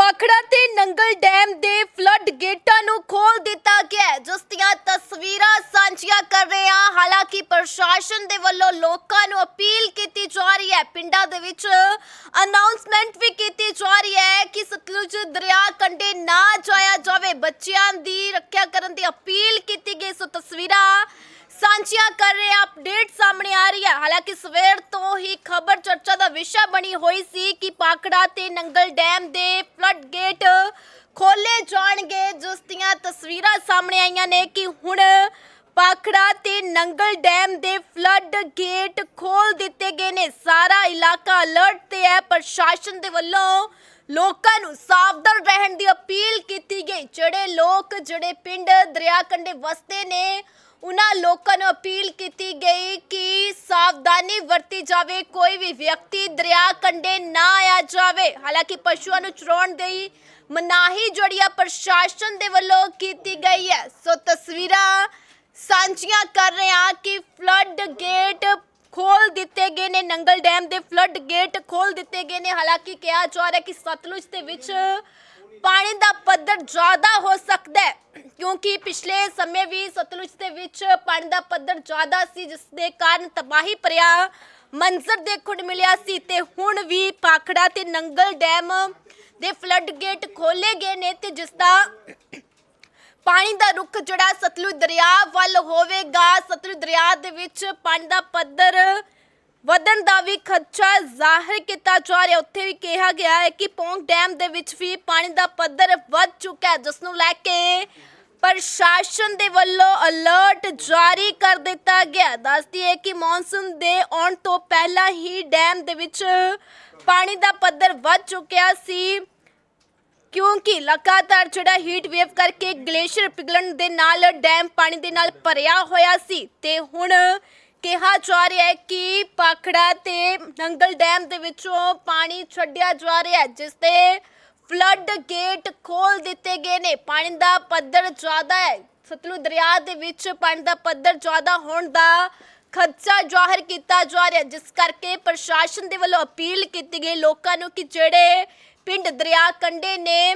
ਪਾਖੜਾ ਤੇ ਨੰਗਲ ਡੈਮ ਦੇ ਫਲੱਡ ਗੇਟਾਂ ਨੂੰ ਖੋਲ ਦਿੱਤਾ ਗਿਆ ਹੈ, ਜਿਸ ਦੀਆਂ ਤਸਵੀਰਾਂ ਸਾਂਝੀਆਂ ਕਰ ਰਹੇ ਹਾਂ। ਹਾਲਾਂਕਿ ਪ੍ਰਸ਼ਾਸਨ ਦੇ ਵੱਲੋਂ ਲੋਕਾਂ ਨੂੰ ਅਪੀਲ ਕੀਤੀ ਜਾ ਰਹੀ ਹੈ ਪਿੰਡਾਂ ਦੇ ਵਿੱਚ ਅਨਾਉਂਸਮੈਂਟ ਵੀ ਕੀਤੀ ਜਾ ਰਹੀ ਹੈ ਕਿ ਸਤਲੁਜ ਦਰਿਆ ਕੰਢੇ ਨਾ ਜਾਇਆ ਜਾਵੇ। ਬੱਚਿਆਂ ਦੀ ਰੱਖਿਆ ਕਰਨ ਦੀ ਅਪੀਲ ਕੀਤੀ ਗਈ। ਸੋ ਤਸਵੀਰਾਂ ਸਾਂਝੀਆਂ ਕਰ ਰਹੇ ਅਪਡੇਟ ਸਾਹਮਣੇ ਆ ਰਹੀ ਹੈ। ਹਾਲਾਂਕਿ ਸਵੇਰ ਤੋਂ ਹੀ ਖਬਰ ਚਰਚਾ ਦਾ ਵਿਸ਼ਾ ਬਣੀ ਹੋਈ ਸੀ ਕਿ ਪਾਕੜਾ ਤੇ ਨੰਗਲ ਡੈਮ ਦੇ ਫਲੱਡ ਗੇਟ ਖੋਲੇ ਜਾਣਗੇ, ਜਿਸ ਦੀਆਂ ਤਸਵੀਰਾਂ ਸਾਹਮਣੇ ਆਈਆਂ ਨੇ ਕਿ ਹੁਣ ਪਾਖੜਾ ਤੇ ਨੰਗਲ ਡੈਮ ਦੇ ਫਲੱਡ ਗੇਟ ਖੋਲ ਦਿੱਤੇ ਗਏ ਨੇ। ਸਾਰਾ ਇਲਾਕਾ ਅਲਰਟ ਤੇ ਹੈ। ਪ੍ਰਸ਼ਾਸਨ ਦੇ ਵੱਲੋਂ ਲੋਕਾਂ ਨੂੰ ਸਾਵਧਾਨ ਰਹਿਣ ਦੀ ਅਪੀਲ ਕੀਤੀ ਗਈ। ਜਿਹੜੇ ਲੋਕ, ਜਿਹੜੇ ਪਿੰਡ, ਦਰਿਆ ਕੰਢੇ ਵਸਦੇ ਨੇ ਉਹਨਾਂ ਲੋਕਾਂ ਨੂੰ ਅਪੀਲ ਕੀਤੀ ਗਈ ਕਿ ਸਾਵਧਾਨੀ ਵਰਤੀ ਜਾਵੇ, ਕੋਈ ਵੀ ਵਿਅਕਤੀ ਦਰਿਆ ਕੰਢੇ ਨਾ ਆਇਆ ਜਾਵੇ। ਹਾਲਾਂਕਿ ਪਸ਼ੂਆਂ ਨੂੰ ਚਰਾਉਣ ਦੀ ਮਨਾਹੀ ਜਿਹੜੀ ਆ ਪ੍ਰਸ਼ਾਸਨ ਦੇ ਵੱਲੋਂ ਕੀਤੀ ਗਈ ਹੈ। ਸੋ ਤਸਵੀਰਾਂ ਸਾਂਝੀਆਂ ਕਰ ਰਹੇ ਹਾਂ ਕਿ ਫਲੱਡ ਗੇਟ ਖੋਲ ਦਿੱਤੇ ਗਏ ਨੇ, ਨੰਗਲ ਡੈਮ ਦੇ ਫਲੱਡ ਗੇਟ ਖੋਲ ਦਿੱਤੇ ਗਏ ਨੇ। ਹਾਲਾਂਕਿ ਕਿਹਾ ਜਾ ਰਿਹਾ ਕਿ ਸਤਲੁਜ ਦੇ ਵਿੱਚ ਪਾਣੀ ਦਾ ਪੱਧਰ ਜ਼ਿਆਦਾ ਹੋ ਸਕਦਾ ਹੈ, ਕਿਉਂਕਿ ਪਿਛਲੇ ਸਮੇਂ ਵੀ ਸਤਲੁਜ ਦੇ ਵਿੱਚ ਪਾਣੀ ਦਾ ਪੱਧਰ ਜ਼ਿਆਦਾ ਸੀ, ਜਿਸ ਦੇ ਕਾਰਨ ਤਬਾਹੀ ਭਰਿਆ ਮੰਜ਼ਰ ਦੇਖਣ ਨੂੰ ਮਿਲਿਆ ਸੀ ਤੇ ਹੁਣ ਵੀ ਪਾਖੜਾ ਤੇ ਨੰਗਲ ਡੈਮ ਦੇ ਫਲੱਡ ਗੇਟ ਖੋਲੇ ਗਏ ਨੇ ਤੇ ਜਿਸ ਦਾ ਪਾਣੀ ਦਾ ਰੁੱਖ ਜਿਹੜਾ ਸਤਲੁਜ ਦਰਿਆ ਵੱਲ ਹੋਵੇਗਾ, ਸਤਲੁਜ ਦਰਿਆ ਦੇ ਵਿੱਚ ਪਾਣੀ ਦਾ ਪੱਧਰ ਵਧਣ ਦਾ ਵੀ ਖਦਸ਼ਾ ਜ਼ਾਹਿਰ ਕੀਤਾ ਜਾ ਰਿਹਾ। ਉੱਥੇ ਵੀ ਕਿਹਾ ਗਿਆ ਹੈ ਕਿ ਪੌਂਗ ਡੈਮ ਦੇ ਵਿੱਚ ਵੀ ਪਾਣੀ ਦਾ ਪੱਧਰ ਵੱਧ ਚੁੱਕਾ ਹੈ, ਜਿਸ ਨੂੰ ਲੈ ਕੇ ਪ੍ਰਸ਼ਾਸਨ ਦੇ ਵੱਲੋਂ ਅਲਰਟ ਜਾਰੀ ਕਰ ਦਿੱਤਾ ਗਿਆ ਦੱਸਦੀ ਹੈ ਕਿ ਮੌਨਸੂਨ ਦੇ ਆਉਣ ਤੋਂ ਪਹਿਲਾਂ ਹੀ ਡੈਮ ਦੇ ਵਿੱਚ ਪਾਣੀ ਦਾ ਪੱਧਰ ਵੱਧ ਚੁੱਕਿਆ ਸੀ, ਕਿਉਂਕਿ ਲਗਾਤਾਰ ਜਿਹੜਾ ਹੀਟ ਵੇਵ ਕਰਕੇ ਗਲੇਸ਼ੀਅਰ ਪਿਘਲਣ ਦੇ ਨਾਲ ਡੈਮ ਪਾਣੀ ਦੇ ਨਾਲ ਭਰਿਆ ਹੋਇਆ ਸੀ ਤੇ ਹੁਣ ਕਿਹਾ ਜਾ ਰਿਹਾ ਹੈ ਕਿ ਪਾਖੜਾ ਤੇ ਨੰਗਲ ਡੈਮ ਦੇ ਵਿੱਚੋਂ ਪਾਣੀ ਛੱਡਿਆ ਜਾ ਰਿਹਾ ਹੈ, ਜਿਸ ਤੇ ਫਲੱਡ ਗੇਟ ਖੋਲ ਦਿੱਤੇ ਗਏ ਨੇ। ਪਾਣੀ ਦਾ ਪੱਧਰ ਜ਼ਿਆਦਾ ਹੈ। ਸਤਲੁਜ ਦਰਿਆ ਦੇ ਵਿੱਚ ਪਾਣੀ ਦਾ ਪੱਧਰ ਜ਼ਿਆਦਾ ਹੋਣ ਦਾ ਖਦਸ਼ਾ ਜ਼ਾਹਰ ਕੀਤਾ ਜਾ ਰਿਹਾ ਜਿਸ ਕਰਕੇ ਪ੍ਰਸ਼ਾਸਨ ਦੇ ਵੱਲੋਂ ਅਪੀਲ ਕੀਤੀ ਗਈ ਲੋਕਾਂ ਨੂੰ ਕਿ ਜਿਹੜੇ ਪਿੰਡ ਦਰਿਆ ਕੰਢੇ ਨੇ,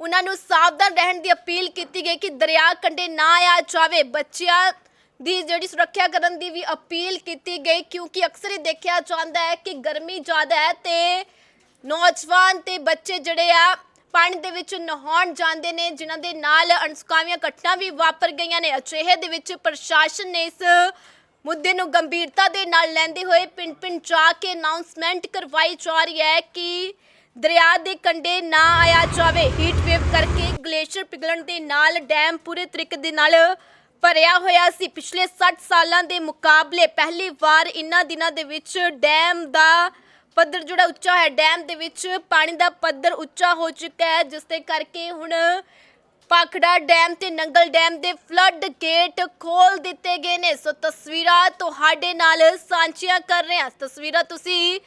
ਉਹਨਾਂ ਨੂੰ ਸਾਵਧਾਨ ਰਹਿਣ ਦੀ ਅਪੀਲ ਕੀਤੀ ਗਈ ਕਿ ਦਰਿਆ ਕੰਢੇ ਨਾ ਆਇਆ ਜਾਵੇ। ਬੱਚਿਆਂ ਦੀ ਜਿਹੜੀ ਸੁਰੱਖਿਆ ਕਰਨ ਦੀ ਵੀ ਅਪੀਲ ਕੀਤੀ ਗਈ, ਕਿਉਂਕਿ ਅਕਸਰ ਹੀ ਦੇਖਿਆ ਜਾਂਦਾ ਹੈ ਕਿ ਗਰਮੀ ਜ਼ਿਆਦਾ ਹੈ ਤੇ ਨੌਜਵਾਨ ਤੇ ਬੱਚੇ ਜਿਹੜੇ ਆ, ਪਾਣੀ ਦੇ ਵਿੱਚ ਨਹਾਉਣ ਜਾਂਦੇ ਨੇ, ਜਿਨ੍ਹਾਂ ਦੇ ਨਾਲ ਅਣਸੁਖਾਵੀਆਂ ਘਟਨਾ ਵੀ ਵਾਪਰ ਗਈਆਂ ਨੇ। ਅਚੇਹੇ ਦੇ ਵਿੱਚ ਪ੍ਰਸ਼ਾਸਨ ਨੇ ਇਸ ਮੁੱਦੇ ਨੂੰ ਗੰਭੀਰਤਾ ਦੇ ਨਾਲ ਲੈਂਦੇ ਹੋਏ ਪਿੰਡ-ਪਿੰਡ ਜਾ ਕੇ ਅਨਾਉਂਸਮੈਂਟ ਕਰਵਾਈ ਜਾ ਰਹੀ ਹੈ ਕਿ ਦਰਿਆ ਦੇ ਕੰਢੇ ਨਾ ਆਇਆ ਜਾਵੇ। ਹੀਟ ਵੇਵ ਕਰਕੇ ਗਲੇਸ਼ੀਅਰ ਪਿਘਲਣ ਦੇ ਨਾਲ ਡੈਮ ਪੂਰੇ ਤਰੀਕੇ ਦੇ ਨਾਲ ਭਰਿਆ ਹੋਇਆ ਸੀ। ਪਿਛਲੇ 60 ਸਾਲਾਂ ਦੇ ਮੁਕਾਬਲੇ ਪਹਿਲੀ ਵਾਰ ਇਨ੍ਹਾਂ ਦਿਨਾਂ ਦੇ ਵਿੱਚ ਡੈਮ ਦਾ ਪੱਧਰ ਜਿਹੜਾ ਉੱਚਾ ਹੈ ਡੈਮ ਦੇ ਵਿੱਚ ਪਾਣੀ ਦਾ ਪੱਧਰ ਉੱਚਾ ਹੋ ਚੁੱਕਾ ਹੈ, ਜਿਸ ਦੇ ਕਰਕੇ ਹੁਣ ਪਾਖੜਾ ਡੈਮ ਤੇ ਨੰਗਲ ਡੈਮ ਦੇ ਫਲੱਡ ਗੇਟ ਖੋਲ ਦਿੱਤੇ ਗਏ ਨੇ। ਸੋ ਤਸਵੀਰਾਂ ਤੁਹਾਡੇ ਨਾਲ ਸਾਂਝੀਆਂ ਕਰ ਰਹੇ ਹਾਂ। ਤਸਵੀਰਾਂ ਤੁਸੀਂ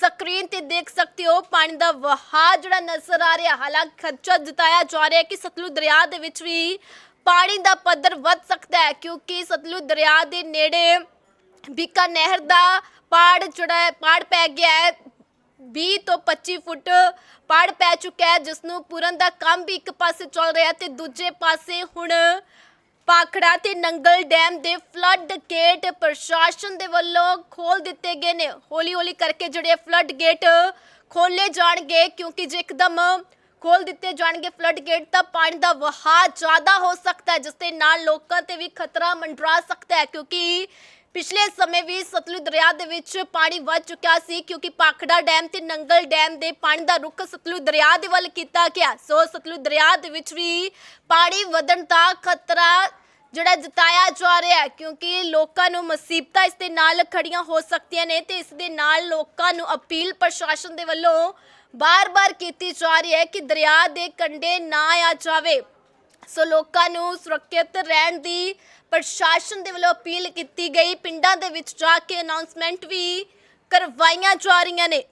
ਸਕਰੀਨ ਤੇ ਦੇਖ ਸਕਦੇ ਹੋ, ਪਾਣੀ ਦਾ ਵਹਾਅ ਜਿਹੜਾ ਨਜ਼ਰ ਆ ਰਿਹਾ, ਹਾਲਾਂਕਿ ਖਰਚਾ ਜਤਾਇਆ ਜਾ ਰਿਹਾ ਕਿ ਸਤਲੁਜ ਦਰਿਆ ਦੇ ਵਿੱਚ ਵੀ ਪਾਣੀ ਦਾ ਪੱਧਰ ਵੱਧ ਸਕਦਾ ਹੈ, ਕਿਉਂਕਿ ਸਤਲੁਜ ਦਰਿਆ ਦੇ ਨੇੜੇ ਬੀਕਾ ਨਹਿਰ ਦਾ ਪਾੜ ਜਿਹੜਾ ਹੈ ਪਾੜ ਪੈ ਗਿਆ ਹੈ। 20 ਤੋਂ 25 ਫੁੱਟ ਪਾੜ ਪੈ ਚੁੱਕਾ ਹੈ ਜਿਸ ਨੂੰ ਪੂਰਨ ਦਾ ਕੰਮ ਵੀ ਇੱਕ ਪਾਸੇ ਚੱਲ ਰਿਹਾ ਤੇ ਦੂਜੇ ਪਾਸੇ ਹੁਣ ਪਾਖੜਾ ਤੇ ਨੰਗਲ ਡੈਮ ਦੇ ਫਲੱਡ ਗੇਟ ਪ੍ਰਸ਼ਾਸਨ ਦੇ ਵੱਲੋਂ ਖੋਲ ਦਿੱਤੇ ਗਏ ਨੇ। ਹੌਲੀ ਹੌਲੀ ਕਰਕੇ ਜਿਹੜੇ ਫਲੱਡ ਗੇਟ ਖੋਲੇ ਜਾਣਗੇ, ਕਿਉਂਕਿ ਜੇ ਇੱਕਦਮ ਖੋਲ ਦਿੱਤੇ ਜਾਣਗੇ ਫਲੱਡ ਗੇਟ, ਤਾਂ ਪਾਣੀ ਦਾ ਵਹਾਅ ਜ਼ਿਆਦਾ ਹੋ ਸਕਦਾ ਹੈ, ਜਿਸ ਦੇ ਨਾਲ ਲੋਕਾਂ ਤੇ ਵੀ ਖਤਰਾ ਮੰਡਰਾ ਸਕਦਾ ਹੈ, ਕਿਉਂਕਿ ਪਿਛਲੇ ਸਮੇਂ ਵੀ ਸਤਲੁਜ ਦਰਿਆ ਦੇ ਵਿੱਚ ਪਾਣੀ ਵੱਧ ਚੁੱਕਿਆ ਸੀ ਕਿਉਂਕਿ ਪਾਖੜਾ ਡੈਮ ਤੇ ਨੰਗਲ ਡੈਮ ਦੇ ਪਾਣੀ ਦਾ ਰੁੱਖ ਸਤਲੁਜ ਦਰਿਆ ਦੇ ਵੱਲ ਕੀਤਾ ਗਿਆ। ਸੋ ਸਤਲੁਜ ਦਰਿਆ ਦੇ ਵਿੱਚ ਵੀ ਪਾਣੀ ਵਧਣ ਦਾ ਖਤਰਾ ਜਿਹੜਾ ਜਤਾਇਆ ਜਾ ਰਿਹਾ ਹੈ ਕਿਉਂਕਿ ਲੋਕਾਂ ਨੂੰ ਮੁਸੀਬਤਾਂ ਇਸ ਦੇ ਨਾਲ ਖੜੀਆਂ ਹੋ ਸਕਦੀਆਂ ਨੇ ਤੇ ਇਸ ਦੇ ਨਾਲ ਲੋਕਾਂ ਨੂੰ ਅਪੀਲ ਪ੍ਰਸ਼ਾਸਨ ਦੇ ਵੱਲੋਂ ਬਾਰ-ਬਾਰ ਕੀਤੀ ਜਾ ਰਹੀ ਹੈ ਕਿ ਦਰਿਆ ਦੇ ਕੰਢੇ ਨਾ ਆ ਜਾਵੇ। ਸੋ ਲੋਕਾਂ ਨੂੰ ਸੁਰੱਖਿਅਤ ਰਹਿਣ ਦੀ ਪ੍ਰਸ਼ਾਸਨ ਦੇ ਵੱਲੋਂ ਅਪੀਲ ਕੀਤੀ ਗਈ। ਪਿੰਡਾਂ ਦੇ ਵਿੱਚ ਜਾ ਕੇ ਅਨਾਉਂਸਮੈਂਟ ਵੀ ਕਰਵਾਈਆਂ ਜਾ ਰਹੀਆਂ ਨੇ।